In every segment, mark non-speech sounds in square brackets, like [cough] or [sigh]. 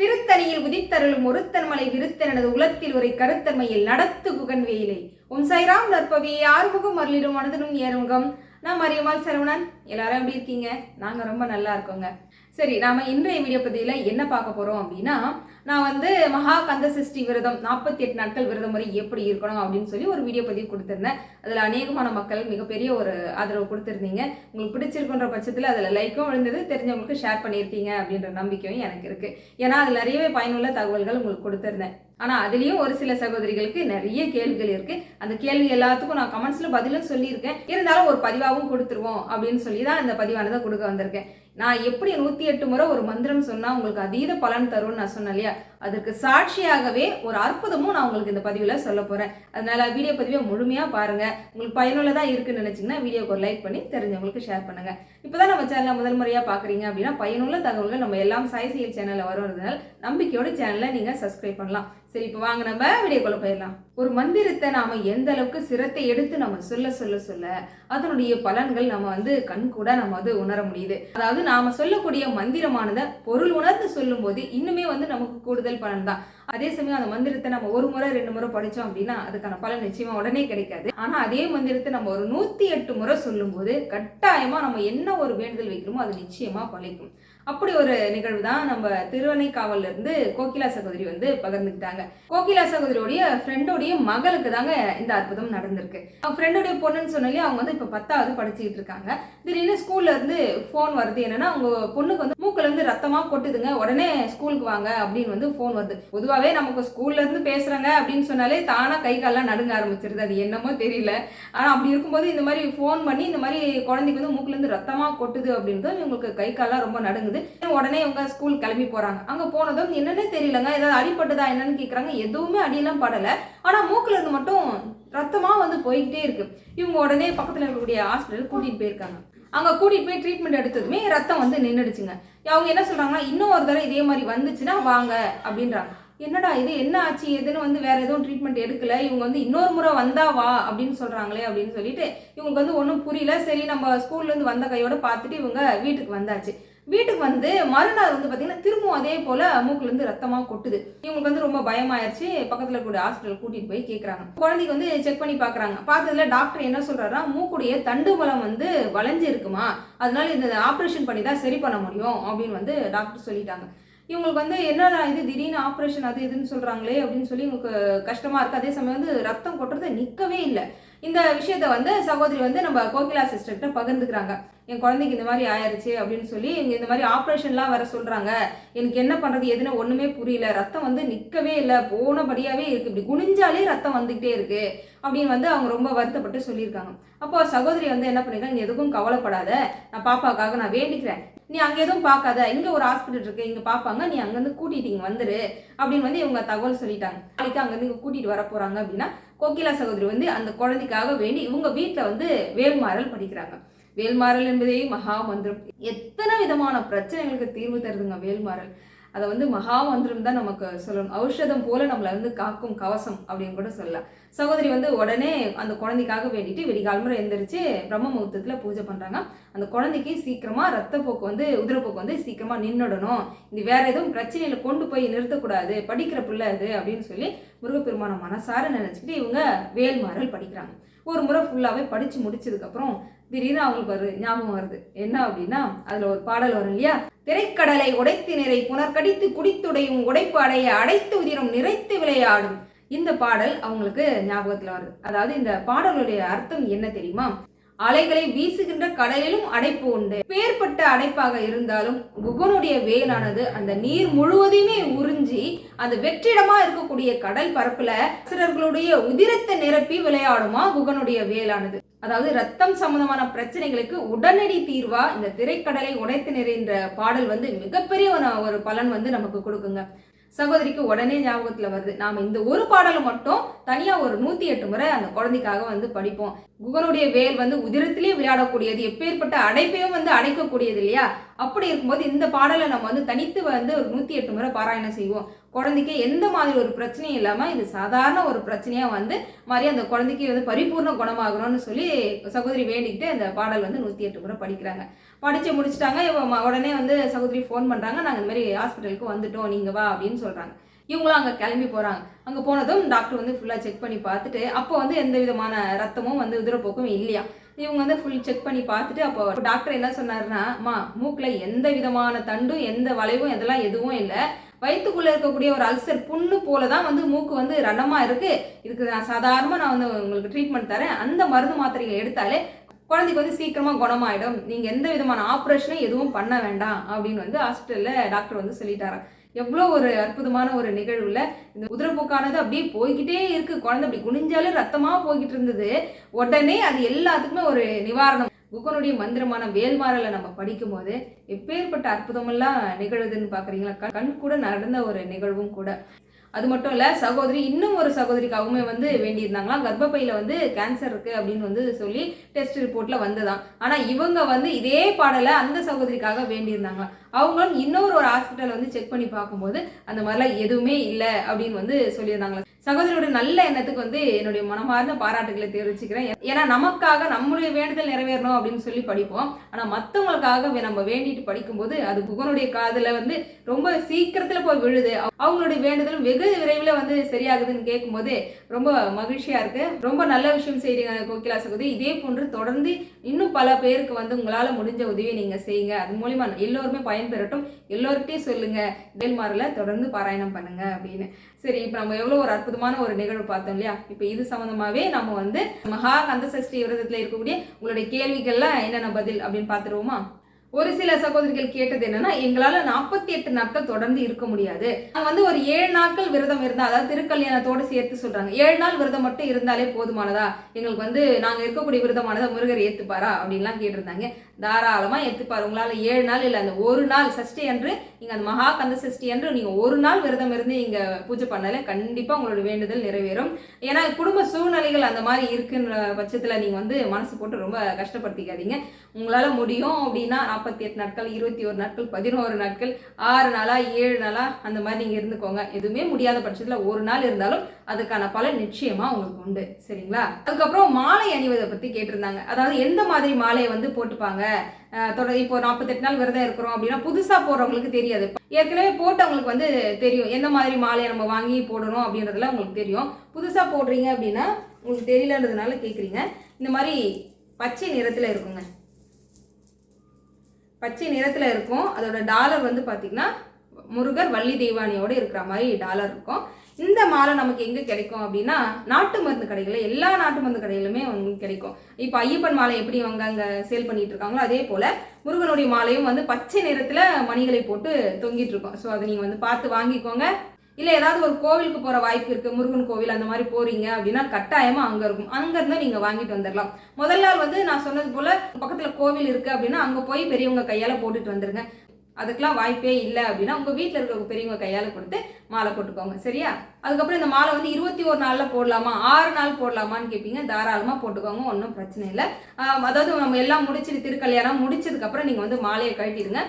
திருத்தணியில் உதித்தருளும் ஒருத்தன்மலை விருத்தனது உலத்தில் ஒரு கருத்தன்மையில் நடத்து குகன் வேலை உம் சைராம் நற்பவே ஆறுமுகம் அருளிடும் மனதிலும் ஏறுமுகம். நான் மரியம்மாள் சரவணன் எல்லாரும் எப்படி இருக்கீங்க? நாங்கள் ரொம்ப நல்லா இருக்கோங்க. சரி நாம இன்றைய வீடியோ பதிவில் என்ன பார்க்க போகிறோம் அப்படின்னா நான் வந்து மகா கந்த சஷ்டி விரதம் நாற்பத்தி எட்டு நாட்கள் விரதம் முறை எப்படி இருக்கணும் அப்படின்னு சொல்லி ஒரு வீடியோ பதிவு கொடுத்துருந்தேன். அதில் அநேகமான மக்கள் மிகப்பெரிய ஒரு ஆதரவு கொடுத்துருந்தீங்க. உங்களுக்கு பிடிச்சிருக்குன்ற பட்சத்தில் அதில் லைக்கும் விழுந்தது தெரிஞ்சவங்களுக்கு ஷேர் பண்ணியிருக்கீங்க அப்படின்ற நம்பிக்கையும் எனக்கு இருக்குது ஏன்னா அதில் நிறையவே பயனுள்ள தகவல்கள் உங்களுக்கு கொடுத்துருந்தேன். ஆனால் அதுலேயும் ஒரு சில சகோதரிகளுக்கு நிறைய கேள்விகள் இருக்குது அந்த கேள்வி எல்லாத்துக்கும் நான் கமெண்ட்ஸில் பதிலும் சொல்லியிருக்கேன். இருந்தாலும் ஒரு பதிவாகவும் கொடுத்துருவோம் அப்படின்னு சொல்லி தான் இந்த பதிவானதை கொடுக்க வந்திருக்கேன். நான் எப்படி நூற்றி எட்டு முறை ஒரு மந்திரம் சொன்னால் உங்களுக்கு அதீத பலன் தரும்னு நான் சொன்னேன் இல்லையா? அதுக்கு சாட்சியாகவே ஒரு அற்புதமும் நான் உங்களுக்கு இந்த பதிவில் சொல்ல போகிறேன் அதனால வீடியோ பதிவை முழுமையாக பாருங்கள் உங்களுக்கு பயனுள்ளதாக இருக்குன்னு நினச்சிங்கன்னா வீடியோக்கு ஒரு லைக் பண்ணி தெரிஞ்சவங்களுக்கு ஷேர் பண்ணுங்கள் இப்போ தான் நம்ம சேனலை முதல் முறையாக பார்க்குறீங்க அப்படின்னா பயனுள்ள தகவல்கள் நம்ம எல்லாம் சாய்சியல் சேனலில் வருவதனால நம்பிக்கையோட சேனலை நீங்கள் சப்ஸ்கிரைப் பண்ணலாம். சரி இப்போ வாங்க நம்ம வீடியோக்குள்ள போயிடலாம். ஒரு மந்திரத்தை நாம எந்த அளவுக்கு சிரத்தை எடுத்து நம்ம சொல்ல சொல்ல சொல்ல அதனுடைய பலன்கள் நம்ம வந்து கண் கூட நம்ம வந்து உணர முடியுது. அதாவது நாம சொல்லக்கூடிய மந்திரமானதை பொருள் உணர்ந்து சொல்லும் போது இன்னுமே வந்து நமக்கு கூடுதல் பலன் தான். அதே சமயம் அந்த மந்திரத்தை நம்ம ஒரு முறை ரெண்டு முறை படிச்சோம் அப்படின்னா அதுக்கான பலன் நிச்சயமா உடனே கிடைக்காது. ஆனா அதே மந்திரத்தை நம்ம ஒரு நூத்தி எட்டு முறை சொல்லும்போது கட்டாயமா நம்ம என்ன ஒரு வேண்டுதல் வைக்கிறோமோ அது நிச்சயமா பழிக்கும் அப்படி ஒரு நிகழ்வு தான் நம்ம திருவனைக்காவல்ல இருந்து கோகிலா சகோதரி வந்து பகிர்ந்துக்கிட்டாங்க. கோகிலா சகோதரியோடைய ஃப்ரெண்டோடைய மகளுக்கு தாங்க இந்த அற்புதம் நடந்திருக்கு. அவங்க ஃப்ரெண்டோடைய பொண்ணுன்னு சொன்னாலே அவங்க வந்து இப்போ பத்தாவது படிச்சுக்கிட்டு இருக்காங்க. திடீர்னு ஸ்கூல்ல இருந்து ஃபோன் வருது. என்னன்னா அவங்க பொண்ணுக்கு வந்து மூக்குல இருந்து ரத்தமா கொட்டுதுங்க. உடனே ஸ்கூலுக்கு வாங்க அப்படின்னு வந்து ஃபோன் வருது. பொதுவாகவே நமக்கு ஸ்கூல்ல இருந்து பேசுறாங்க அப்படின்னு சொன்னாலே தானா கை கால்லாம் நடுங்க ஆரம்பிச்சிருது. அது என்னமோ தெரியல. ஆனா அப்படி இருக்கும்போது இந்த மாதிரி ஃபோன் பண்ணி இந்த மாதிரி குழந்தைக்கு வந்து மூக்குல இருந்து ரத்தமா கொட்டுது தான் இவங்களுக்கு கை கால்லாம் ரொம்ப நடுங்குது. உடனே இவங்க ஸ்கூல் கிளம்பி போறாங்க. அங்க போனதும் என்னன்னே தெரியலங்க. ஏதாவது அடிப்பட்டதா என்னன்னு கேக்குறாங்க. எதுவுமே அடியெல்லாம் படல. ஆனா மூக்குல இருந்து மட்டும் ரத்தமா வந்து போய்கிட்டே இருக்கு. இவங்க உடனே பக்கத்துல இருக்கக்கூடிய ஹாஸ்பிட்டல் கூட்டிட்டு போயிருக்காங்க. அங்க கூட்டிட்டு போய் ட்ரீட்மெண்ட் எடுத்ததுமே ரத்தம் வந்து நின்றுடுச்சுங்க அவங்க என்ன சொல்றாங்கன்னா இன்னும் ஒரு தடவை இதே மாதிரி வந்துச்சுன்னா வாங்க அப்படின்றாங்க. என்னடா இது? என்ன ஆச்சு? எதுன்னு வந்து வேற எதுவும் ட்ரீட்மெண்ட் எடுக்கல. இவங்க வந்து இன்னொரு முறை வந்தா வா அப்படின்னு சொல்றாங்களே அப்படின்னு சொல்லிட்டு இவங்களுக்கு வந்து ஒன்றும் புரியல. சரி நம்ம ஸ்கூல்ல இருந்து வந்த கையோட பார்த்துட்டு இவங்க வீட்டுக்கு வந்தாச்சு. வீட்டுக்கு வந்து மறுநாள் வந்து பார்த்தீங்கன்னா திரும்பவும் அதே போல மூக்குலேருந்து ரத்தமாக கொட்டுது. இவங்களுக்கு வந்து ரொம்ப பயமாயிருச்சு. பக்கத்தில் இருக்கக்கூடிய ஹாஸ்பிட்டல் கூட்டிட்டு போய் கேட்குறாங்க குழந்தைக்கு வந்து செக் பண்ணி பார்க்குறாங்க பார்த்ததுல டாக்டர் என்ன சொல்றாருன்னா மூக்குடைய தண்டு பலம் வந்து வளைஞ்சு இருக்குமா அதனால இந்த ஆப்ரேஷன் பண்ணி தான் சரி பண்ண முடியும் அப்படின்னு வந்து டாக்டர் சொல்லிட்டாங்க. இவங்களுக்கு வந்து என்னடா இது? திடீர்னு ஆப்ரேஷன் அது இதுன்னு சொல்கிறாங்களே அப்படின்னு சொல்லி இவங்களுக்கு கஷ்டமாக இருக்குது அதே சமயம் வந்து ரத்தம் கொட்டுறது நிற்கவே இல்லை. இந்த விஷயத்த வந்து சகோதரி வந்து நம்ம கோகிலா சிஸ்டர்கிட்ட பகிர்ந்துக்கிறாங்க. என் குழந்தைக்கு இந்த மாதிரி ஆயிருச்சு அப்படின்னு சொல்லி இங்கே இந்த மாதிரி ஆப்ரேஷன்லாம் வர சொல்கிறாங்க எனக்கு என்ன பண்ணுறது எதுன்னு ஒன்றுமே புரியல. ரத்தம் வந்து நிற்கவே இல்லை. போனபடியாகவே இருக்குது இப்படி குனிஞ்சாலே ரத்தம் வந்துக்கிட்டே இருக்குது அப்படின்னு வந்து அவங்க ரொம்ப வருத்தப்பட்டு சொல்லியிருக்காங்க. அப்போ சகோதரி வந்து என்ன பண்ணிருக்காங்க? நீ எதுக்கும் கவலைப்படாத. நான் பாப்பாவுக்காக நான் வேண்டிக்கிறேன். நீ அங்கே எதுவும் பார்க்காத. இங்கே ஒரு ஹாஸ்பிட்டல் இருக்கு. இங்கே பார்ப்பாங்க. நீ அங்கேருந்து கூட்டிட்டு இங்கே வந்துரு அப்படின்னு வந்து இவங்க தகவல் சொல்லிட்டாங்க. நாளைக்கு அங்கேருந்து இங்கே கூட்டிட்டு வர போகிறாங்க அப்படின்னா கோகிலா சகோதரி வந்து அந்த குழந்தைக்காக வேண்டி இவங்க வீட்டில் வந்து வேல்மாறல் படிக்கிறாங்க. வேல்மாறல் என்பதே மகா மந்திரம் எத்தனை விதமான பிரச்சனைகளுக்கு தீர்வு தருதுங்க வேல்மாறல். அதை வந்து மகா மந்திரம் தான் நமக்கு சொல்லணும். ஔஷதம் போல நம்மளை வந்து காக்கும் கவசம் அப்படின்னு கூட சொல்லலாம். சகோதரி வந்து உடனே அந்த குழந்தைக்காக வேண்டிட்டு வெடிகாலமுறை எழுந்திரிச்சு பிரம்ம முகூர்த்தத்தில் பூஜை பண்ணுறாங்க அந்த குழந்தைக்கு சீக்கிரமாக ரத்தப்போக்கு வந்து உதிரப்போக்கு வந்து சீக்கிரமாக நின்றுடணும் இது வேற எதுவும் பிரச்சனையில் கொண்டு போய் நிறுத்தக்கூடாது. படிக்கிற பிள்ளை அது அப்படின்னு சொல்லி முருகப்பெருமான மனசார நினச்சிக்கிட்டு இவங்க வேல்மாறல் படிக்கிறாங்க. ஒரு முறை ஃபுல்லாகவே படித்து முடிச்சதுக்கப்புறம் திடீர்னு அவங்களுக்கு வருது ஞாபகம் வருது. என்ன அப்படின்னா அதில் ஒரு பாடல் வரும் இல்லையா? திரைக்கடலை உடைத்து நிறை புனர்கடித்து குடித்துடையும் உடைப்பாடையை அடைத்து உதிரம் நிறைத்து விளையாடும். இந்த பாடல் அவங்களுக்கு ஞாபகத்தில் வருது. அதாவது இந்த பாடலுடைய அர்த்தம் என்ன தெரியுமா? அலைகளை வீசுகின்ற கடலிலும் அடைப்பு உண்டு. பேர்பட்ட அடைப்பாக இருந்தாலும் குகனுடைய வேலானது அந்த நீர் முழுவதையுமே உறிஞ்சி அந்த வெற்றிடமா இருக்கக்கூடிய கடல் பரப்புல சிலர்களுடைய உதிரத்தை நிரப்பி விளையாடுமா குகனுடைய வேலானது. அதாவது ரத்தம் சம்பந்தமான பிரச்சனைகளுக்கு உடனடி தீர்வா இந்த திரைக்கடலை உடைத்து நிறைந்த பாடல் வந்து மிகப்பெரிய ஒரு பலன் வந்து நமக்கு கொடுக்குங்க. சகோதரிக்கு உடனே ஞாபகத்தில் வருது. நாம் இந்த ஒரு பாடலை மட்டும் தனியாக ஒரு நூற்றி எட்டு முறை அந்த குழந்தைக்காக வந்து படிப்போம். குகனுடைய வேல் வந்து உதிரத்திலே விளையாடக்கூடியது எப்பேற்பட்ட அடைப்பையும் வந்து அடைக்கக்கூடியது இல்லையா? அப்படி இருக்கும்போது இந்த பாடலை நம்ம வந்து தனித்து வந்து ஒரு நூற்றி எட்டு முறை பாராயணம் செய்வோம். குழந்தைக்கு எந்த மாதிரி ஒரு பிரச்சனையும் இல்லாமல் இது சாதாரண ஒரு பிரச்சனையாக வந்து மாதிரி அந்த குழந்தைக்கு வந்து பரிபூர்ண குணமாகணும்னு சொல்லி சகோதரி வேண்டிக்கிட்டு அந்த பாடல் வந்து நூற்றி எட்டு கூட படிக்கிறாங்க. படித்து முடிச்சிட்டாங்க. இப்போ உடனே வந்து சகோதரி ஃபோன் பண்ணுறாங்க நாங்கள் இந்த மாதிரி ஹாஸ்பிட்டலுக்கு வந்துட்டோம். நீங்கள் வா அப்படின்னு சொல்கிறாங்க இவங்களும் அங்கே கிளம்பி போகிறாங்க அங்கே போனதும் டாக்டர் வந்து ஃபுல்லாக செக் பண்ணி பார்த்துட்டு அப்போ வந்து எந்த விதமான ரத்தமும் வந்து உதிரப்போக்கும் இல்லையா? இவங்க வந்து ஃபுல் செக் பண்ணி பார்த்துட்டு அப்போ டாக்டர் என்ன சொன்னாருன்னா அம்மா மூக்கில் எந்த விதமான தண்டும் எந்த வளைவும் இதெல்லாம் எதுவும் இல்லை. வயிற்றுக்குள்ளே இருக்கக்கூடிய ஒரு அல்சர் புண்ணு போல தான் வந்து மூக்கு வந்து ரணமாக இருக்குது இதுக்கு நான் சாதாரணமாக நான் வந்து உங்களுக்கு ட்ரீட்மெண்ட் தரேன். அந்த மருந்து மாத்திரைகள் எடுத்தாலே குழந்தைக்கு வந்து சீக்கிரமாக குணமாயிடும். நீங்கள் எந்த விதமான ஆப்ரேஷனும் எதுவும் பண்ண வேண்டாம் அப்படின்னு வந்து ஹாஸ்பிட்டலில் டாக்டர் வந்து சொல்லிட்டாராம் எவ்வளோ ஒரு அற்புதமான ஒரு நிகழ்வில் இந்த உதிரப்போக்கானது அப்படியே போய்கிட்டே இருக்குது குழந்தை அப்படி குனிஞ்சாலே ரத்தமாக போய்கிட்டு இருந்தது. உடனே அது எல்லாத்துக்குமே ஒரு நிவாரணம் குகனுடைய மந்திரமான வேல்மாறலை நம்ம படிக்கும்போது எப்பேற்பட்ட அற்புதமெல்லாம் நிகழுதுன்னு பார்க்குறீங்களா கண் கண் கூட நடந்த ஒரு நிகழ்வும் கூட. அது மட்டும் இல்லை சகோதரி இன்னும் ஒரு சகோதரிக்காகவுமே வந்து வேண்டியிருந்தாங்களாம் கர்ப்பப்பையில் வந்து கேன்சர் இருக்குது அப்படின்னு வந்து சொல்லி டெஸ்ட் ரிப்போர்ட்டில் வந்ததாம். ஆனால் இவங்க வந்து இதே பாடலை அந்த சகோதரிக்காக வேண்டியிருந்தாங்களாம் அவங்களும் இன்னொரு ஒரு ஹாஸ்பிட்டல் வந்து செக் பண்ணி பார்க்கும்போது அந்த மாதிரிலாம் எதுவுமே இல்லை அப்படின்னு வந்து சொல்லியிருந்தாங்களா? சகோதரியோட நல்ல எண்ணத்துக்கு வந்து என்னுடைய மனமார்ந்த பாராட்டுகளை தெரிவிச்சுக்கிறேன். ஏன்னா நமக்காக நம்மளுடைய வேண்டுதல் நிறைவேறணும் அப்படின்னு சொல்லி படிப்போம். ஆனால் மற்றவங்களுக்காக நம்ம வேண்டிட்டு படிக்கும்போது அது புகனுடைய காதில் வந்து ரொம்ப சீக்கிரத்தில் போய் விழுது. அவங்களுடைய வேண்டுதலும் வெகு விரைவில் வந்து சரியாகுதுன்னு கேட்கும்போது ரொம்ப மகிழ்ச்சியாக இருக்குது ரொம்ப நல்ல விஷயம் செய்கிறீங்க கோகிலா சகோதரி. இதே போன்று தொடர்ந்து இன்னும் பல பேருக்கு வந்து உங்களால் முடிஞ்ச உதவியை நீங்கள் செய்யுங்க. அது மூலிமா எல்லோருமே பயன்பெறட்டும். எல்லோருக்கிட்டையும் சொல்லுங்கள் வேல்மாரில் தொடர்ந்து பாராயணம் பண்ணுங்க அப்படின்னு. சரி இப்போ நம்ம எவ்வளோ ஒரு அற்புதமான ஒரு நிகழ்வு பார்த்தோம் இல்லையா? இப்போ இது சம்மந்தமாகவே நம்ம வந்து மகா கந்த சஷ்டி விரதத்தில் இருக்கக்கூடிய உங்களுடைய கேள்விகள்லாம் என்னென்ன பதில் அப்படின்னு பார்த்துருவோமா? ஒரு சில சகோதரிகள் கேட்டது என்னன்னா எங்களால நாற்பத்தி எட்டு நாட்கள் தொடர்ந்து இருக்க முடியாது. நாங்க வந்து ஒரு ஏழு நாட்கள் விரதம் இருந்தா அதாவது திருக்கல்யாணத்தோட சேர்த்து சொல்றாங்க. ஏழு நாள் விரதம் மட்டும் இருந்தாலே போதுமானதா? எங்களுக்கு வந்து நாங்க இருக்கக்கூடிய விரதமானதா முருகர் ஏத்துப்பாரா? அப்படின்லாம் கேட்டிருந்தாங்க. தாராளமா ஏத்துப்பாரு. உங்களால ஏழு நாள் இல்ல அந்த ஒரு நாள் சஷ்டி அன்று நீங்க அந்த மகா கந்த சஷ்டி அன்று நீங்க ஒரு நாள் விரதம் இருந்து இங்க பூஜை பண்ணல கண்டிப்பா உங்களோட வேண்டுதல் நிறைவேறும். ஏன்னா குடும்ப சூழ்நிலைகள் அந்த மாதிரி இருக்குன்ற பட்சத்துல நீங்க வந்து மனசு போட்டு ரொம்ப கஷ்டப்படுத்திக்காதீங்க. உங்களால முடியும் அப்படின்னா நாற்பத்தி எட்டு நாட்கள் இருபத்தி ஒரு நாட்கள் பதினோரு நாட்கள் ஆறு நாளா ஏழு நாளா அந்த மாதிரி நீங்கள் இருந்துக்கோங்க. எதுவுமே முடியாத பட்சத்தில் ஒரு நாள் இருந்தாலும் அதுக்கான பலன் நிச்சயமாக உங்களுக்கு உண்டு. சரிங்களா? அதுக்கப்புறம் மாலை அணிவதை பற்றி கேட்டிருந்தாங்க. அதாவது எந்த மாதிரி மாலையை வந்து போட்டுப்பாங்க? தொடர் இப்போ நாற்பத்தெட்டு நாள் விரதம் இருக்கிறோம் அப்படின்னா புதுசாக போடுறவங்களுக்கு தெரியாது. ஏற்கனவே போட்டவங்களுக்கு வந்து தெரியும். எந்த மாதிரி மாலையை நம்ம வாங்கி போடணும் அப்படின்றதுல உங்களுக்கு தெரியும். புதுசாக போடுறீங்க அப்படின்னா உங்களுக்கு தெரியலன்றதுனால கேட்குறீங்க இந்த மாதிரி பச்சை நிறத்தில் இருக்குங்க. பச்சை நிறத்தில் இருக்கும். அதோட டாலர் வந்து பார்த்திங்கன்னா முருகர் வள்ளி தெய்வானியோடு இருக்கிற மாதிரி டாலர் இருக்கும். இந்த மாலை நமக்கு எங்கே கிடைக்கும் அப்படின்னா நாட்டு மருந்து கடைகளில் எல்லா நாட்டு மருந்து கடைகளுமே வந்து கிடைக்கும். இப்போ ஐயப்பன் மாலை எப்படி அவங்க அங்கே சேல் பண்ணிட்டு இருக்காங்களோ அதே போல் முருகனுடைய மாலையும் வந்து பச்சை நிறத்தில் மணிகளை போட்டு தொங்கிட்டு இருக்கோம். ஸோ அதை நீங்கள் வந்து பார்த்து வாங்கிக்கோங்க. இல்லை ஏதாவது ஒரு கோவிலுக்கு போகிற வாய்ப்பு இருக்குது முருகன் கோவில் அந்த மாதிரி போகிறீங்க அப்படின்னா கட்டாயமாக அங்கே இருக்கும். அங்கேருந்து நீங்கள் வாங்கிட்டு வந்துடலாம். முதல் நாள் வந்து நான் சொன்னது போல் பக்கத்தில் கோவில் இருக்குது அப்படின்னா அங்கே போய் பெரியவங்க கையால் போட்டுட்டு வந்துடுங்க அதுக்கெலாம் வாய்ப்பே இல்லை அப்படின்னா உங்கள் வீட்டில் இருக்க பெரியவங்க கையால் கொடுத்து மாலை போட்டுக்கோங்க. சரியா? அதுக்கப்புறம் இந்த மாலை வந்து இருபத்தி ஒரு நாளில் போடலாமா? ஆறு நாள் போடலாமான்னு கேட்பீங்க தாராளமாக போட்டுக்கோங்க. ஒன்றும் பிரச்சனை இல்லை. அதாவது நம்ம எல்லாம் முடிச்சுட்டு திருக்கல்யாணம் முடிச்சதுக்கப்புறம் நீங்கள் வந்து மாலையை கழட்டிடுங்க.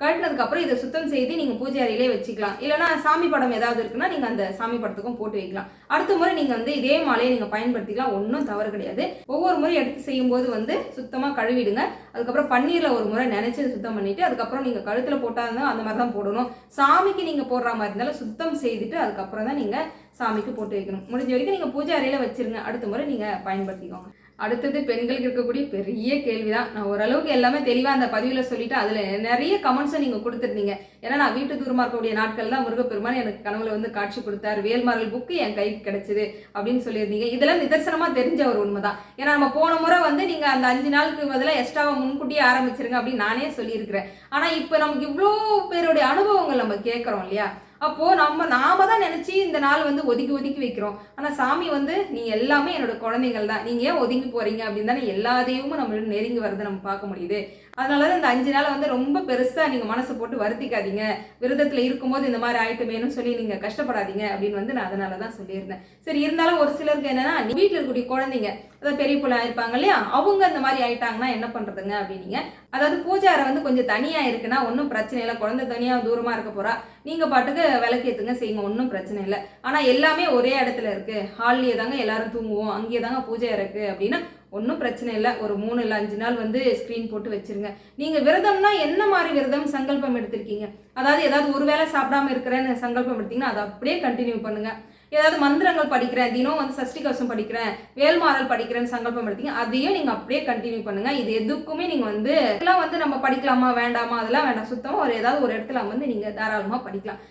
கழட்டினதுக்கு அப்புறம் இதை சுத்தம் செய்து நீங்கள் பூஜை அறையிலே வச்சுக்கலாம். இல்லைனா சாமி படம் ஏதாவது இருக்குன்னா நீங்கள் அந்த சாமி படத்துக்கும் போட்டு வைக்கலாம். அடுத்த முறை நீங்கள் வந்து இதே மாலையை நீங்கள் பயன்படுத்திக்கலாம். ஒன்றும் தவறு கிடையாது. ஒவ்வொரு முறை எடுத்து செய்யும்போது வந்து சுத்தமாக கழுவிடுங்க. அதுக்கப்புறம் பன்னீரில் ஒரு முறை நினச்சி சுத்தம் பண்ணிட்டு அதுக்கப்புறம் நீங்கள் கழுத்தில் போட்டால் இருந்தால் அந்த மாதிரி தான் போடணும். சாமிக்கு நீங்கள் போடுற மாதிரி இருந்தாலும் சுத்தம் செய்துட்டு அதுக்கப்புறம் தான் நீங்கள் சாமிக்கு போட்டு வைக்கணும். முடிஞ்ச வரைக்கும் நீங்கள் பூஜை அறையில் வச்சிருங்க. அடுத்த முறை நீங்கள் பயன்படுத்திக்கோங்க. அடுத்தது பெண்களுக்கு இருக்கக்கூடிய பெரிய கேள்வி தான் நான் ஓரளவுக்கு எல்லாமே தெளிவாக அந்த பதிவில் சொல்லிட்டு அதில் நிறைய கமெண்ட்ஸை நீங்கள் கொடுத்துருந்தீங்க. ஏன்னா நான் வீட்டு தூரமாக இருக்கக்கூடிய நாட்கள் தான் முருகப்பெருமான் எனக்கு கனவுல வந்து காட்சி கொடுத்தார். வேல்மாரல் புக்கு என் கைக்கு கிடைச்சிது அப்படின்னு சொல்லியிருந்தீங்க. இதெல்லாம் நிதர்சனமாக தெரிஞ்ச ஒரு உண்மை தான் ஏன்னா நம்ம போன முறை வந்து நீங்கள் அந்த அஞ்சு நாளுக்கு பதிலாக எக்ஸ்ட்ராவை முன்கூட்டியே ஆரம்பிச்சிருங்க அப்படின்னு நானே சொல்லியிருக்கிறேன். ஆனால் இப்போ நமக்கு இவ்வளோ பேருடைய அனுபவங்கள் நம்ம கேட்குறோம் இல்லையா? அப்போ நம்ம நாம தான் நினைச்சு இந்த நாள் வந்து ஒதுக்கி ஒதுக்கி வைக்கிறோம். ஆனா சாமி வந்து நீங்கள் எல்லாமே என்னோட குழந்தைகள் தான். நீங்க ஏன் ஒதுங்கி போறீங்க? அப்படின்னு தானே எல்லா தெய்வமும் நம்மளோட நெருங்கி வரதை நம்ம பார்க்க முடியுது. அதனால தான் இந்த அஞ்சு நாள் வந்து ரொம்ப பெருசாக நீங்கள் மனசு போட்டு வருத்திக்காதீங்க. விரதத்தில் இருக்கும்போது இந்த மாதிரி ஆயிட்டுமேனு சொல்லி நீங்கள் கஷ்டப்படாதீங்க அப்படின்னு வந்து நான் அதனால தான் சொல்லியிருந்தேன். சரி இருந்தாலும் ஒரு சிலருக்கு என்னன்னா வீட்டில் இருக்கக்கூடிய குழந்தைங்க அதாவது பெரிய பிள்ளை இருப்பாங்க இல்லையா? அவங்க இந்த மாதிரி ஆயிட்டாங்கன்னா என்ன பண்ணுறதுங்க அப்படின்னீங்க. அதாவது பூஜை அறை வந்து கொஞ்சம் தனியாக இருக்குன்னா ஒன்றும் பிரச்சனை இல்லை. குழந்தை தனியாக தூரமாக இருக்க போகிறா நீங்கள் பாட்டுக்கு விளக்கேற்றுங்க செய்யுங்க ஒன்றும் பிரச்சனை இல்லை. ஆனால் எல்லாமே ஒரே இடத்துல இருக்குது ஹால்லேயே தாங்க எல்லாரும் தூங்குவோம். அங்கேயே தாங்க பூஜை இருக்குது அப்படின்னா ஒன்றும் பிரச்சனை இல்லை. ஒரு மூணு இல்லை அஞ்சு நாள் வந்து ஸ்க்ரீன் போட்டு வச்சிருங்க. நீங்கள் விரதம்னா என்ன மாதிரி விரதம் சங்கல்பம் எடுத்திருக்கீங்க? அதாவது ஏதாவது ஒரு வேளை சாப்பிடாம இருக்கிறேன்னு சங்கல்பம் எடுத்தீங்கன்னா அதை அப்படியே கண்டினியூ பண்ணுங்கள் ஏதாவது மந்திரங்கள் படிக்கிறேன் தினம் வந்து சஷ்டி கவசம் படிக்கிறேன் வேல்மாறல் படிக்கிறேன்னு சங்கல்பம் எடுத்தீங்க அதையும் நீங்கள் அப்படியே கண்டினியூ பண்ணுங்க. இது எதுக்குமே நீங்கள் வந்து இதெல்லாம் வந்து நம்ம படிக்கலாமா வேண்டாமா அதெல்லாம் வேண்டாம். சுத்தமாக ஒரு ஏதாவது ஒரு இடத்துல வந்து நீங்கள் தாராளமாக படிக்கலாம்.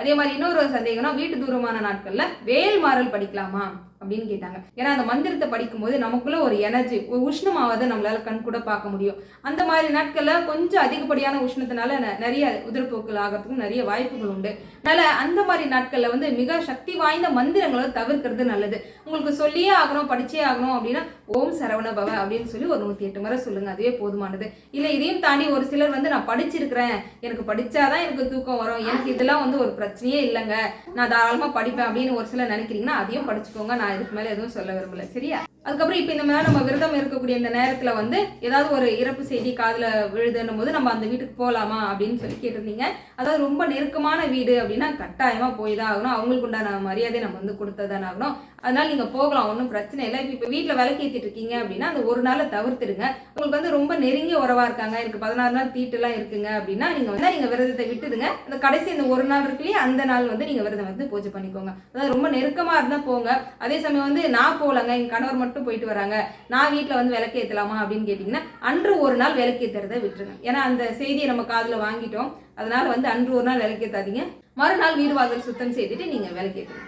அதே மாதிரி இன்னொரு சந்தேகம்னா வீட்டு தூரமான நாட்களில் வேல்மாறல் படிக்கலாமா? அப்படின்னு கேட்டாங்க. ஏன்னா அந்த மந்திரத்தை படிக்கும்போது நமக்குள்ள ஒரு எனர்ஜி ஒரு உஷ்ணமாவதை நம்மளால கண் கூட பார்க்க முடியும். அந்த மாதிரி நாட்களில் கொஞ்சம் அதிகப்படியான உஷ்ணத்தினால ந- நிறைய உதிரப்போக்கள் ஆகிறதுக்கும் நிறைய வாய்ப்புகள் உண்டு. அதனால அந்த மாதிரி நாட்களில் வந்து மிக சக்தி வாய்ந்த மந்திரங்களை தவிர்க்கிறது நல்லது. உங்களுக்கு சொல்லியே ஆகணும் படிச்சே ஆகணும் அப்படின்னா ஓம் சரவண பவ அப்படின்னு சொல்லி ஒரு நூற்றி எட்டு முறை சொல்லுங்க. அதுவே போதுமானது. இல்லை இதையும் தாண்டி ஒரு சிலர் வந்து நான் படிச்சிருக்கிறேன். எனக்கு படிச்சாதான் எனக்கு தூக்கம் வரும். எனக்கு இதெல்லாம் வந்து ஒரு பிரச்சனையே இல்லைங்க. நான் தாராளமாக படிப்பேன் அப்படின்னு ஒரு சிலர் நினைக்கிறீங்கன்னா அதையும் படிச்சுக்கோங்க. நான் இதுக்கு மேலே எதுவும் சொல்ல விரும்பல. சரியா? அதுக்கப்புறம் இப்போ இந்த மாதிரி நம்ம விரதம் இருக்கக்கூடிய இந்த நேரத்தில் வந்து ஏதாவது ஒரு இறப்பு செய்தி காதில் விழுதுன்னும் போது நம்ம அந்த வீட்டுக்கு போகலாமா அப்படின்னு சொல்லி கேட்டிருந்தீங்க. அதாவது ரொம்ப நெருக்கமான வீடு அப்படின்னா கட்டாயமாக போய் தான் ஆகணும். அவங்களுக்கு உண்டான மரியாதை நம்ம வந்து கொடுத்ததான ஆகணும். அதனால நீங்கள் போகலாம் ஒன்றும் பிரச்சனை இல்லை. இப்போ இப்போ வீட்டில் விளக்கேற்றிட்டு இருக்கீங்க அப்படின்னா அந்த ஒரு நாளை தவிர்த்துடுங்க. உங்களுக்கு வந்து ரொம்ப நெருங்கிய உறவாக இருக்காங்க. எனக்கு பதினாறு நாள் தீட்டுலாம் இருக்குங்க அப்படின்னா நீங்கள் வந்து நீங்கள் விரதத்தை விட்டுடுங்க. அந்த கடைசி இந்த ஒரு நாள் இருக்குல்லையே அந்த நாள் வந்து நீங்கள் விரதம் வந்து பூஜை பண்ணிக்கோங்க. அதாவது ரொம்ப நெருக்கமாக இருந்தால் போங்க. அதே சமயம் வந்து நான் போகலங்க எங்கள் கணவர் மட்டும் போயிட்டு வராங்க. நான் வீட்டில் வந்து விளக்கு ஏற்றலாமா அப்படின்னு கேட்டிங்கன்னா அன்று ஒரு நாள் விளக்கு ஏற்றுறதை விட்டுருங்க. ஏன்னா அந்த செய்தியை நம்ம காதில் வாங்கிட்டோம். அதனால வந்து அன்று ஒரு நாள் விளக்கேற்றாதீங்க மறுநாள் வீடு வாசல் சுத்தம் செய்துட்டு நீங்கள் விளக்கேற்றுங்க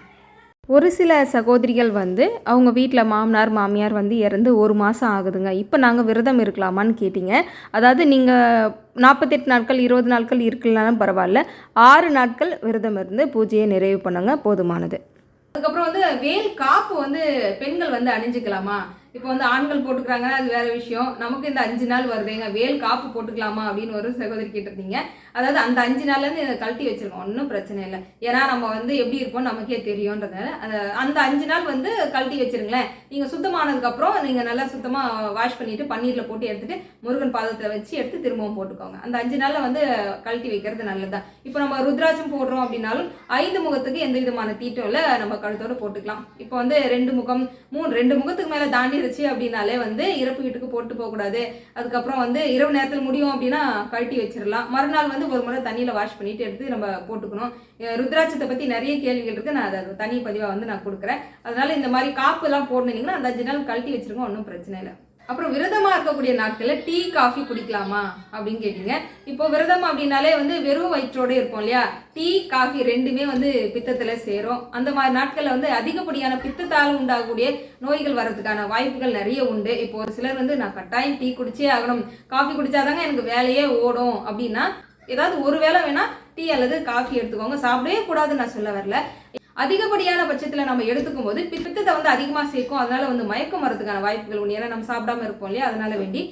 ஒரு சில சகோதரிகள் வந்து அவங்க வீட்டில் மாமனார் மாமியார் வந்து இறந்து ஒரு மாதம் ஆகுதுங்க. இப்போ நாங்கள் விரதம் இருக்கலாமான்னு கேட்டிங்க. அதாவது நீங்கள் நாற்பத்தெட்டு நாட்கள் இருபது நாட்கள் இருக்கலனாலும் பரவாயில்ல. ஆறு நாட்கள் விரதம் இருந்து பூஜையை நிறைவு பண்ணுங்க போதுமானது. அதுக்கப்புறம் வந்து வேல் காப்பு வந்து பெண்கள் வந்து அணிஞ்சுக்கலாமா? இப்போ வந்து ஆண்கள் போட்டுக்கிறாங்கன்னா அது வேற விஷயம். நமக்கு இந்த அஞ்சு நாள் வருதுங்க வேல் காப்பு போட்டுக்கலாமா அப்படின்னு ஒரு சகோதரி கேட்டிருந்தீங்க. அதாவது அந்த அஞ்சு நாள்லேருந்து இதை கழட்டி வச்சிருக்கோம். ஒன்றும் பிரச்சனை இல்லை. ஏன்னா நம்ம வந்து எப்படி இருப்போம் நமக்கே தெரியுன்றதுனால அந்த- அந்த அஞ்சு நாள் வந்து கழட்டி வச்சிருங்களேன். நீங்கள் சுத்தமானதுக்கப்புறம் நீங்கள் நல்லா சுத்தமாக வாஷ் பண்ணிட்டு பன்னீரில் போட்டு எடுத்துட்டு முருகன் பாதத்தில் வச்சு எடுத்து திரும்பவும் போட்டுக்கோங்க. அந்த அஞ்சு நாளில் வந்து கழட்டி வைக்கிறது நல்லதுதான். இப்போ நம்ம ருத்ராட்சம் போடுறோம் அப்படின்னாலும் ஐந்து முகத்துக்கு எந்த விதமான தீட்டும் இல்லை நம்ம கழுத்தோட போட்டுக்கலாம். இப்போ வந்து ரெண்டு முகம் மூணு ரெண்டு முகத்துக்கு மேலே தாண்டி தாண்டிடுச்சு அப்படின்னாலே வந்து இறப்பு வீட்டுக்கு போட்டு போகக்கூடாது அதுக்கப்புறம் வந்து இரவு நேரத்தில் முடியும் அப்படின்னா கழட்டி வச்சிடலாம். மறுநாள் வந்து ஒரு முறை தண்ணியில் வாஷ் பண்ணிட்டு எடுத்து நம்ம போட்டுக்கணும். ருத்ராட்சத்தை பற்றி நிறைய கேள்விகள் இருக்குது நான் அதை தனி பதிவாக வந்து நான் கொடுக்குறேன். அதனால இந்த மாதிரி காப்புலாம் போடணுன்னீங்கன்னா அந்த அஞ்சு நாள் கழட்டி வச்சிருக்கோம் ஒன்றும் பிரச்சனை இல்லை. அப்புறம் விரதமாக இருக்கக்கூடிய நாட்களில் டீ காஃபி குடிக்கலாமா அப்படின்னு கேட்டீங்க. இப்போ விரதம் அப்படின்னாலே வந்து வெறும் வயிற்றோடு இருப்போம் இல்லையா? டீ காஃபி ரெண்டுமே வந்து பித்தத்தில் சேரும். அந்த மாதிரி நாட்களில் வந்து அதிகப்படியான பித்தத்தால் உண்டாகக்கூடிய நோய்கள் வர்றதுக்கான வாய்ப்புகள் நிறைய உண்டு. இப்போ ஒரு சிலர் வந்து நான் கட்டாயம் டீ குடிச்சே ஆகணும். காஃபி குடித்தாதாங்க எனக்கு வேலையே ஓடும் அப்படின்னா ஏதாவது ஒரு வேளை வேணால் டீ அல்லது காஃபி எடுத்துக்கோங்க. சாப்பிடவே கூடாதுன்னு நான் சொல்ல வரல. அதிகப்படியான பட்சத்தில் நம்ம எடுத்துக்கும் போது பித்தத்தை வந்து அதிகமாக சேர்க்கும். அதனால வந்து மயக்கம் வரதுக்கான வாய்ப்புகள் உண்டு. ஏன்னா நம்ம சாப்பிடாம இருப்போம் இல்லையா? அதனால வேண்டி.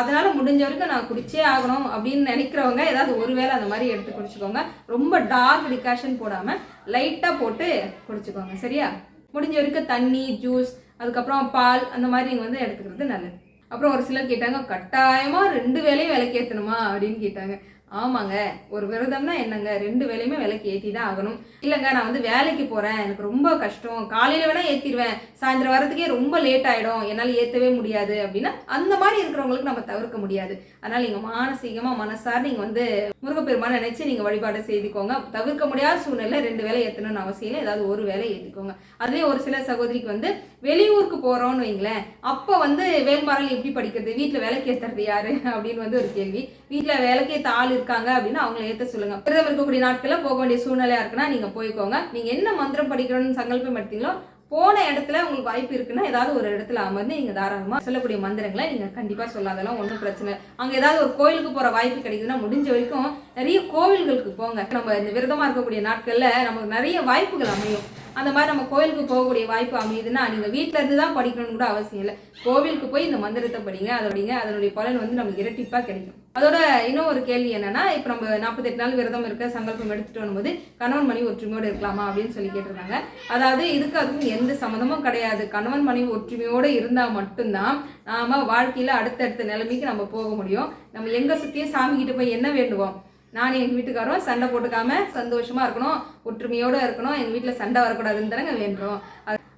அதனால முடிஞ்ச வரைக்கும் நான் குடிச்சே ஆகணும் அப்படின்னு நினைக்கிறவங்க ஏதாவது ஒருவேளை அந்த மாதிரி எடுத்து குடிச்சுக்கோங்க. ரொம்ப டார்க் டிகாஷன் போடாமல் லைட்டாக போட்டு குடிச்சுக்கோங்க. சரியா? முடிஞ்ச வரைக்கும் தண்ணி ஜூஸ் அதுக்கப்புறம் பால் அந்த மாதிரி நீங்கள் வந்து எடுத்துக்கிறது நல்லது. அப்புறம் ஒரு சிலர் கேட்டாங்க கட்டாயமாக ரெண்டு வேலையும் விலைக்கு ஏற்றணுமா அப்படின்னு கேட்டாங்க. ஆமாங்க. ஒரு விரதம்னா என்னங்க? ரெண்டு வேலையுமே விலைக்கு ஏற்றி தான் ஆகணும். இல்லைங்க நான் வந்து வேலைக்கு போகிறேன் எனக்கு ரொம்ப கஷ்டம். காலையில் வேணால் ஏற்றிடுவேன் சாயந்தரம் வரதுக்கே ரொம்ப லேட் ஆகிடும் என்னால் ஏற்றவே முடியாது அப்படின்னா அந்த மாதிரி இருக்கிறவங்களுக்கு நம்ம தவிர்க்க முடியாது. அதனால் நீங்கள் மானசீகமாக மனசார நீங்கள் வந்து முருகப்பெருமானை நினச்சி நீங்கள் வழிபாடு செய்துக்கோங்க. தவிர்க்க முடியாத சூழ்நிலை ரெண்டு வேலை ஏற்றணும்னு அவசியம் இல்லை. ஏதாவது ஒரு வேலை ஏற்றிக்கோங்க அதுலேயே ஒரு சில சகோதரிக்கு வந்து வெளியூருக்கு போகிறோன்னு வைங்களேன். அப்போ வந்து வேல்மாறல் எப்படி படிக்கிறது? வீட்டில் வேலைக்கு ஏற்றுறது யாரு? [laughs] அப்படின்னு வந்து ஒரு கேள்வி. வீட்டில் வேலைக்கேற்ற ஆள் இருக்காங்க அப்படின்னு அவங்கள ஏற்ற சொல்லுங்கள் விரதம் இருக்கக்கூடிய நாட்களில் போக வேண்டிய சூழ்நிலையா இருக்குன்னா நீங்கள் போய்க்கோங்க. நீங்கள் என்ன மந்திரம் படிக்கணும்னு சங்கல்பம் எடுத்தீங்களோ போன இடத்துல உங்களுக்கு வாய்ப்பு இருக்குன்னா ஏதாவது ஒரு இடத்துல அமர்ந்து நீங்கள் தாராளமாக சொல்லக்கூடிய மந்திரங்களை நீங்கள் கண்டிப்பாக சொல்லாதெல்லாம் ஒன்றும் பிரச்சனை அங்கே ஏதாவது ஒரு கோயிலுக்கு போகிற வாய்ப்பு கிடைக்குதுன்னா முடிஞ்ச வரைக்கும் நிறைய கோவில்களுக்கு போங்க. நம்ம இந்த விரதமாக இருக்கக்கூடிய நாட்களில் நமக்கு நிறைய வாய்ப்புகள் அமையும். அந்த மாதிரி நம்ம கோயிலுக்கு போகக்கூடிய வாய்ப்பு அமையுதுன்னா நீங்கள் வீட்டில் இருந்து தான் படிக்கணும்னு கூட அவசியம் இல்லை. கோவிலுக்கு போய் இந்த மந்திரத்தை படிங்க அதோடைய அதனுடைய பலன் வந்து நமக்கு இரட்டிப்பாக கிடைக்கும். அதோட இன்னும் ஒரு கேள்வி என்னன்னா இப்போ நம்ம நாற்பத்தெட்டு நாள் விரதம் இருக்க சங்கல்பம் எடுத்துட்டு வரும்போது கணவன் மனைவி ஒற்றுமையோடு இருக்கலாமா அப்படின்னு சொல்லி கேட்டிருந்தாங்க. அதாவது இதுக்கு அதுக்கும் எந்த சம்மந்தமும் கிடையாது. கணவன் மனைவி ஒற்றுமையோடு இருந்தால் மட்டும்தான் நாம் வாழ்க்கையில் அடுத்தடுத்த நிலைமைக்கு நம்ம போக முடியும். நம்ம எங்கே சுற்றியும் சாமி போய் என்ன வேண்டுவோம்? நானும் எங்கள் வீட்டுக்காரரும் சண்டை போட்டுக்காம சந்தோஷமாக இருக்கணும் ஒற்றுமையோடு இருக்கணும் எங்கள் வீட்டில் சண்டை வரக்கூடாதுன்னு தானங்க வேண்டுறோம்.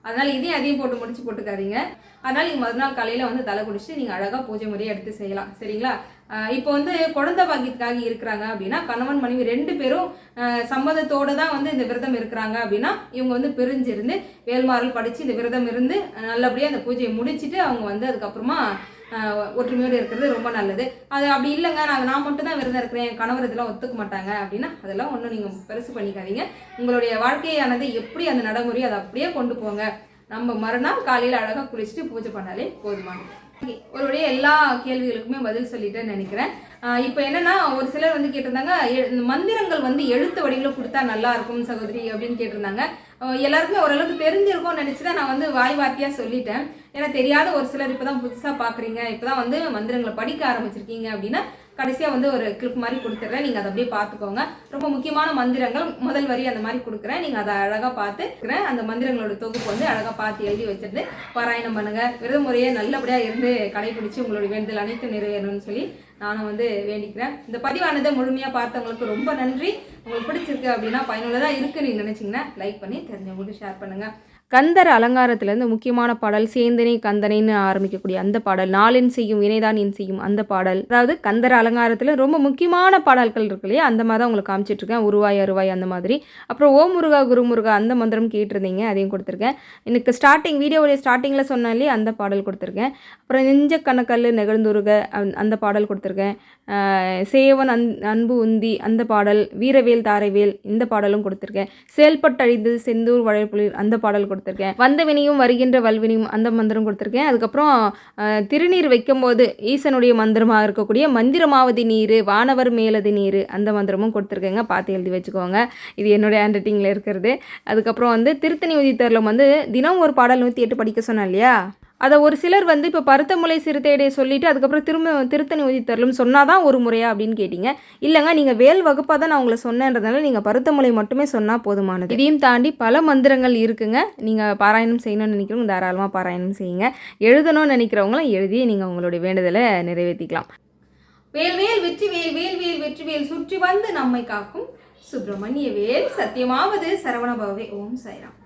அதனால் இதையும் அதையும் போட்டு முடிச்சு போட்டுக்காதீங்க. அதனால் நீங்கள் மறுநாள் காலையில் வந்து தலை குடிச்சு நீங்கள் அழகாக பூஜை முறையை எடுத்து செய்யலாம். சரிங்களா? இப்போ வந்து குழந்தை பாக்கியத்துக்காக இருக்கிறாங்க அப்படின்னா கணவன் மனைவி ரெண்டு பேரும் சம்மதத்தோடு தான் வந்து இந்த விரதம் இருக்கிறாங்க அப்படின்னா இவங்க வந்து பிரிஞ்சிருந்து வேல்மாறல் படித்து இந்த விரதம் இருந்து நல்லபடியாக அந்த பூஜையை முடிச்சுட்டு அவங்க வந்து அதுக்கப்புறமா ஒற்றுமையோடு இருக்கிறது ரொம்ப நல்லது. அது அப்படி இல்லைங்க. நான் நான் மட்டும் தான் விரதம் இருக்கிறேன். என் கணவர் இதெல்லாம் ஒத்துக்க மாட்டாங்க அப்படின்னா அதெல்லாம் ஒன்றும் நீங்கள் பெருசு பண்ணிக்காதீங்க. உங்களுடைய வாழ்க்கையானது எப்படி அந்த நடைமுறை அதை அப்படியே கொண்டு போங்க. நம்ம மறுநாள் காலையில் அழகாக குளிச்சுட்டு பூஜை பண்ணாலே போதுமானது. ஒருவடைய எல்லா கேள்விகளுக்குமே பதில் சொல்லிட்டேன்னு நினைக்கிறேன். இப்போ என்னன்னா ஒரு சிலர் வந்து கேட்டிருந்தாங்க மந்திரங்கள் வந்து எழுத்து வடிவில் கொடுத்தா நல்லா இருக்கும் சகோதரி அப்படின்னு கேட்டிருந்தாங்க. எல்லாருக்குமே ஓரளவுக்கு தெரிஞ்சிருக்கும்னு நினச்சி தான் நான் வந்து வாய் வார்த்தையாக சொல்லிட்டேன். ஏன்னா தெரியாத ஒரு சிலர் இப்போ தான் புதுசாக பார்க்குறீங்க இப்போ தான் வந்து மந்திரங்களை படிக்க ஆரம்பிச்சிருக்கீங்க அப்படின்னா கடைசியாக வந்து ஒரு கிளிப் மாதிரி கொடுத்துட்றேன் நீங்கள் அதை அப்படியே பார்த்துக்கோங்க ரொம்ப முக்கியமான மந்திரங்கள். முதல் வரி அந்த மாதிரி கொடுக்குறேன். நீங்கள் அதை அழகாக பார்த்துக்கிறேன் அந்த மந்திரங்களோட தொகுப்பு வந்து அழகாக பார்த்து எழுதி வச்சுருந்து பாராயணம் பண்ணுங்கள் விரத முறையை நல்லபடியாக இருந்து கடைபிடிச்சு உங்களுடைய வேண்டுதல் அனைத்தும் நிறைவேறணும்னு சொல்லி நானும் வந்து வேண்டிக்கிறேன். இந்த பதிவானதை முழுமையாக பார்த்தவங்களுக்கு ரொம்ப நன்றி. உங்களுக்கு பிடிச்சிருக்கு அப்படின்னா பயனுள்ளதாக இருக்குன்னு நீங்கள் நினச்சிங்கன்னா லைக் பண்ணி தெரிஞ்சவங்களுக்கு ஷேர் பண்ணுங்கள் கந்தர் அலங்காரத்துலேருந்து முக்கியமான பாடல் சேந்தனை கந்தனைன்னு ஆரம்பிக்கக்கூடிய அந்த பாடல் நாளின் செய்யும் வினைதான் என் செய்யும் அந்த பாடல். அதாவது கந்தர் அலங்காரத்தில் ரொம்ப முக்கியமான பாடல்கள் இருக்கு இல்லையா? அந்த மாதிரி தான் உங்களுக்கு காமிச்சிட்ருக்கேன். உருவாய் அருவாய் அந்த மாதிரி. அப்புறம் ஓம் முருகா குரு முருகா அந்த மந்திரம் கேட்டிருந்தீங்க அதையும் கொடுத்துருக்கேன். எனக்கு ஸ்டார்டிங் வீடியோவுடைய ஸ்டார்டிங்கில் சொன்னாலே அந்த பாடல் கொடுத்துருக்கேன். அப்புறம் நெஞ்ச கணக்கல் நெகழ்ந்துருக அந்த- அந்த பாடல் கொடுத்துருக்கேன். சேவன் அன் அன்பு உந்தி அந்த பாடல் வீரவேல் தாரைவேல் இந்த பாடலும் கொடுத்துருக்கேன். செயல்பட்டழிந்து செந்தூர் வளைப்புலிர் அந்த பாடல் கொடுத்துருக்கேன். வந்த வினியும் வருகின்ற வல்வினியும் அந்த மந்திரம் கொடுத்துருக்கேன். அதுக்கப்புறம் திருநீர் வைக்கும்போது ஈசனுடைய மந்திரமாக இருக்கக்கூடிய மந்திரமாவதி நீர் வானவர் மேலதி நீர் அந்த மந்திரமும் கொடுத்துருக்கேங்க. பார்த்து எழுதி வச்சுக்கோங்க. இது என்னுடைய ஹேண்ட் ரைட்டிங்கில் இருக்கிறது. அதுக்கப்புறம் வந்து திருத்தணி உதித்தரில் வந்து தினம் ஒரு பாடல் நூற்றி எட்டு படிக்க சொன்னேன் இல்லையா? அதை ஒரு சிலர் வந்து இப்போ பருத்தமுலை சிறுத்தையுடைய சொல்லிட்டு அதுக்கப்புறம் திரும்ப திருத்தணி உதித்தரலும் சொன்னால் தான் ஒரு முறையா அப்படின்னு கேட்டிங்க. இல்லைங்க நீங்கள் வேல் வகுப்பாக தான் நான் உங்களை சொன்னேன்றதுனால நீங்கள் பருத்தமுலை மட்டுமே சொன்னால் போதுமானது. இதையும் தாண்டி பல மந்திரங்கள் இருக்குங்க. நீங்கள் பாராயணம் செய்யணும்னு நினைக்கிறவங்க தாராளமாக பாராயணம் செய்யுங்க. எழுதணும்னு நினைக்கிறவங்களும் எழுதி நீங்கள் உங்களுடைய வேண்டுதலை நிறைவேற்றிக்கலாம் வேல் வேல் வெற்றி வேல் வேல் வேல் வெற்றி வேல் சுற்றி வந்து நம்மை காக்கும் சுப்பிரமணிய வேல். சத்தியமாவது சரவணபவே ஓம் சாய்ராம்.